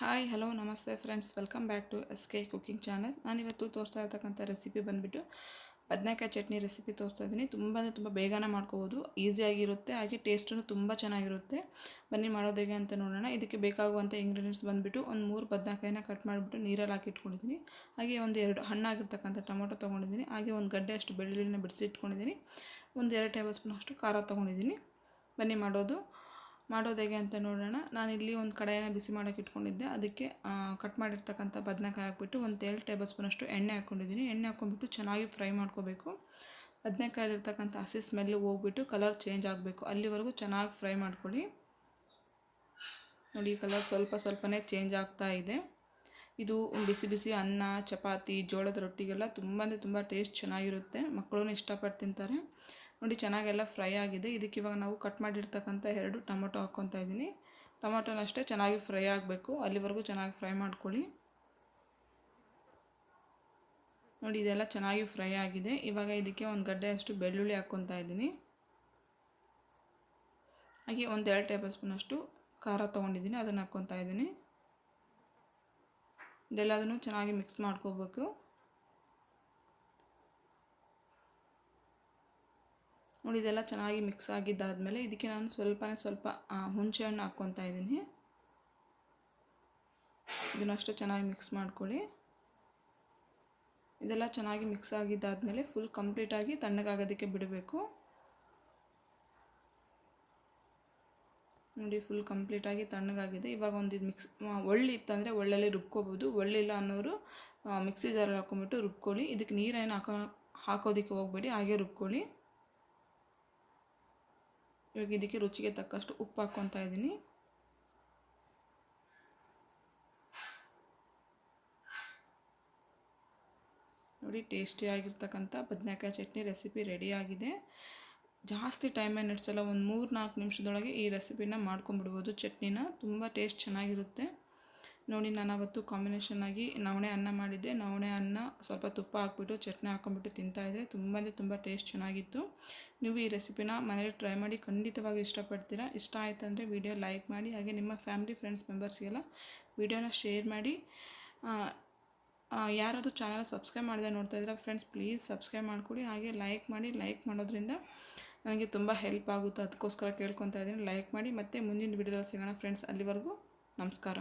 Hi hello namaste friends welcome back to S K cooking channel ನಾನಿವತ್ತು ತೋರಿಸ್ತಾ ಇರ್ತಕ್ಕಂಥ recipe ಬಂದುಬಿಟ್ಟು ಬದನೆಕಾಯಿ ಚಟ್ನಿ ರೆಸಿಪಿ ತೋರಿಸ್ತಾ ಇದ್ದೀನಿ. ತುಂಬ ಅಂದರೆ ತುಂಬ ಬೇಗನೆ ಮಾಡ್ಕೋಬೋದು. ಈಸಿಯಾಗಿರುತ್ತೆ ಹಾಗೆ ಟೇಸ್ಟೂ ತುಂಬ ಚೆನ್ನಾಗಿರುತ್ತೆ. ಬನ್ನಿ ಮಾಡೋದು ಅಂತ ನೋಡೋಣ. ಇದಕ್ಕೆ ಬೇಕಾಗುವಂಥ ಇಂಗ್ರೀಡಿಯೆಂಟ್ಸ್ ಬಂದುಬಿಟ್ಟು ಒಂದು ಮೂರು ಬದನೆಕಾಯಿನ ಕಟ್ ಮಾಡಿಬಿಟ್ಟು ನೀರಲ್ಲಿ ಹಾಕಿ ಇಟ್ಕೊಂಡಿದ್ದೀನಿ. ಹಾಗೆ ಒಂದು ಎರಡು ಹಣ್ಣಾಗಿರ್ತಕ್ಕಂಥ ಟೊಮೊಟೊ ತೊಗೊಂಡಿದ್ದೀನಿ. ಹಾಗೆ ಒಂದು ಗಡ್ಡೆ ಅಷ್ಟು ಬೆಳ್ಳುಳ್ಳಿನ ಬಿಡಿಸಿ ಇಟ್ಕೊಂಡಿದ್ದೀನಿ. ಒಂದು ಎರಡು ಟೇಬಲ್ ಸ್ಪೂನ್ ಅಷ್ಟು ಖಾರ ತೊಗೊಂಡಿದ್ದೀನಿ. ಬನ್ನಿ ಮಾಡೋದು. ಮಾಡೋದು ಹೇಗೆ ಅಂತ ನೋಡೋಣ. ನಾನಿಲ್ಲಿ ಒಂದು ಕಡಾಯನ ಬಿಸಿ ಮಾಡೋಕೆ ಇಟ್ಕೊಂಡಿದ್ದೆ. ಅದಕ್ಕೆ ಕಟ್ ಮಾಡಿರ್ತಕ್ಕಂಥ ಬದನೆಕಾಯಿ ಹಾಕ್ಬಿಟ್ಟು ಒಂದು ಎರಡು ಟೇಬಲ್ ಸ್ಪೂನಷ್ಟು ಎಣ್ಣೆ ಹಾಕ್ಕೊಂಡಿದ್ದೀನಿ ಎಣ್ಣೆ ಹಾಕ್ಕೊಂಡ್ಬಿಟ್ಟು ಚೆನ್ನಾಗಿ ಫ್ರೈ ಮಾಡ್ಕೋಬೇಕು. ಬದನೆಕಾಯಲ್ಲಿರ್ತಕ್ಕಂಥ ಹಸಿ ಸ್ಮೆಲ್ಲು ಹೋಗ್ಬಿಟ್ಟು ಕಲರ್ ಚೇಂಜ್ ಆಗಬೇಕು. ಅಲ್ಲಿವರೆಗೂ ಚೆನ್ನಾಗಿ ಫ್ರೈ ಮಾಡ್ಕೊಳ್ಳಿ. ನೋಡಿ ಕಲರ್ ಸ್ವಲ್ಪ ಸ್ವಲ್ಪನೇ ಚೇಂಜ್ ಆಗ್ತಾ ಇದೆ. ಇದು ಬಿಸಿ ಬಿಸಿ ಅನ್ನ, ಚಪಾತಿ, ಜೋಳದ ರೊಟ್ಟಿಗೆಲ್ಲ ತುಂಬ ಅಂದರೆ ತುಂಬ ಟೇಸ್ಟ್ ಚೆನ್ನಾಗಿರುತ್ತೆ. ಮಕ್ಕಳು ಇಷ್ಟಪಟ್ಟು ತಿಂತಾರೆ. ನೋಡಿ, ಚೆನ್ನಾಗೆಲ್ಲ ಫ್ರೈ ಆಗಿದೆ. ಇದಕ್ಕೆ ಇವಾಗ ನಾವು ಕಟ್ ಮಾಡಿರ್ತಕ್ಕಂಥ ಎರಡು ಟೊಮೊಟೊ ಹಾಕ್ಕೊತಾ ಇದ್ದೀನಿ. ಟೊಮೊಟೊನ ಅಷ್ಟೇ ಚೆನ್ನಾಗಿ ಫ್ರೈ ಆಗಬೇಕು. ಅಲ್ಲಿವರೆಗೂ ಚೆನ್ನಾಗಿ ಫ್ರೈ ಮಾಡ್ಕೊಳ್ಳಿ. ನೋಡಿ, ಇದೆಲ್ಲ ಚೆನ್ನಾಗಿ ಫ್ರೈ ಆಗಿದೆ. ಇವಾಗ ಇದಕ್ಕೆ ಒಂದು ಗಡ್ಡೆ ಅಷ್ಟು ಬೆಳ್ಳುಳ್ಳಿ ಹಾಕ್ಕೊತಾ ಇದ್ದೀನಿ. ಹಾಗೆ ಒಂದು ಎರಡು ಟೇಬಲ್ ಸ್ಪೂನಷ್ಟು ಖಾರ ತೊಗೊಂಡಿದ್ದೀನಿ. ಅದನ್ನು ಹಾಕ್ಕೊತಾ ಇದ್ದೀನಿ. ಇದೆಲ್ಲದನ್ನು ಚೆನ್ನಾಗಿ ಮಿಕ್ಸ್ ಮಾಡ್ಕೋಬೇಕು. ನೋಡಿ, ಇದೆಲ್ಲ ಚೆನ್ನಾಗಿ ಮಿಕ್ಸ್ ಆಗಿದ್ದಾದಮೇಲೆ ಇದಕ್ಕೆ ನಾನು ಸ್ವಲ್ಪನೇ ಸ್ವಲ್ಪ ಹುಣಸೆ ಹಣ್ಣು ಹಾಕ್ಕೊತಾ ಇದ್ದೀನಿ. ಇದನ್ನು ಅಷ್ಟೇ ಚೆನ್ನಾಗಿ ಮಿಕ್ಸ್ ಮಾಡ್ಕೊಳ್ಳಿ. ಇದೆಲ್ಲ ಚೆನ್ನಾಗಿ ಮಿಕ್ಸ್ ಆಗಿದ್ದಾದಮೇಲೆ ಫುಲ್ ಕಂಪ್ಲೀಟಾಗಿ ತಣ್ಣಗಾಗೋದಕ್ಕೆ ಬಿಡಬೇಕು. ನೋಡಿ ಫುಲ್ ಕಂಪ್ಲೀಟಾಗಿ ತಣ್ಣಗಾಗಿದೆ. ಇವಾಗ ಒಂದು ಇದು ಮಿಕ್ಸ್ ಒಳ್ಳೆ ಇತ್ತಂದರೆ ಒಳ್ಳೆಯಲ್ಲಿ ರುಬ್ಕೋಬೋದು. ಒಳ್ಳಿಲ್ಲ ಅನ್ನೋರು ಮಿಕ್ಸಿ ಜಾರಲ್ಲಿ ಹಾಕೊಂಬಿಟ್ಟು ರುಬ್ಕೊಳ್ಳಿ. ಇದಕ್ಕೆ ನೀರೇನು ಹಾಕೋ, ಹಾಕೋದಕ್ಕೆ ಹೋಗಬೇಡಿ, ಹಾಗೆ ರುಬ್ಕೊಳ್ಳಿ. ಇವಾಗ ಇದಕ್ಕೆ ರುಚಿಗೆ ತಕ್ಕಷ್ಟು ಉಪ್ಪು ಹಾಕ್ಕೊತಾ ಇದ್ದೀನಿ. ನೋಡಿ ಟೇಸ್ಟಿಯಾಗಿರ್ತಕ್ಕಂಥ ಬದನೆಕಾಯಿ ಚಟ್ನಿ ರೆಸಿಪಿ ರೆಡಿಯಾಗಿದೆ ಜಾಸ್ತಿ ಟೈಮ್ ಏನು ಇಡ್ಸಲ್ಲ ಒಂದು ಮೂರು ನಾಲ್ಕು ನಿಮಿಷದೊಳಗೆ ಈ ರೆಸಿಪಿನ ಮಾಡ್ಕೊಂಬಿಡ್ಬೋದು ಚಟ್ನಿನ ತುಂಬ ಟೇಸ್ಟ್ ಚೆನ್ನಾಗಿರುತ್ತೆ. ನೋಡಿ, ನಾನು ಅವತ್ತು ಕಾಂಬಿನೇಷನ್ ಆಗಿ ನವಣೆ ಅನ್ನ ಮಾಡಿದ್ದೆ. ನವಣೆ ಅನ್ನ ಸ್ವಲ್ಪ ತುಪ್ಪ ಹಾಕ್ಬಿಟ್ಟು, ಚಟ್ನಿ ಹಾಕೊಂಡ್ಬಿಟ್ಟು ತಿಂತಾಯಿದ್ರೆ ತುಂಬ ಅಂದರೆ ತುಂಬ ಟೇಸ್ಟ್ ಚೆನ್ನಾಗಿತ್ತು. ನೀವು ಈ ರೆಸಿಪಿನ ಮನೇಲಿ ಟ್ರೈ ಮಾಡಿ ಖಂಡಿತವಾಗಿ ಇಷ್ಟಪಡ್ತೀರಾ? ಇಷ್ಟ ಆಯಿತು ಅಂದರೆ ವಿಡಿಯೋ ಲೈಕ್ ಮಾಡಿ, ಹಾಗೆ ನಿಮ್ಮ ಫ್ಯಾಮಿಲಿ ಫ್ರೆಂಡ್ಸ್ ಮೆಂಬರ್ಸ್ಗೆಲ್ಲ ವಿಡಿಯೋನ ಶೇರ್ ಮಾಡಿ. ಯಾರಾದರೂ ಚಾನಲ್ ಸಬ್ಸ್ಕ್ರೈಬ್ ಮಾಡಿದೆ ನೋಡ್ತಾ ಇದ್ರೆ ಫ್ರೆಂಡ್ಸ್ ಪ್ಲೀಸ್ ಸಬ್ಸ್ಕ್ರೈಬ್ ಮಾಡಿಕೊಡಿ. ಹಾಗೆ ಲೈಕ್ ಮಾಡಿ ಲೈಕ್ ಮಾಡೋದ್ರಿಂದ ನನಗೆ ತುಂಬ ಹೆಲ್ಪ್ ಆಗುತ್ತೆ. ಅದಕ್ಕೋಸ್ಕರ ಕೇಳ್ಕೊತಾ ಇದ್ದೀನಿ. ಲೈಕ್ ಮಾಡಿ ಮತ್ತು ಮುಂದಿನ ವಿಡಿಯೋದಲ್ಲಿ ಸಿಗೋಣ ಫ್ರೆಂಡ್ಸ್ ಅಲ್ಲಿವರೆಗೂ ನಮಸ್ಕಾರ.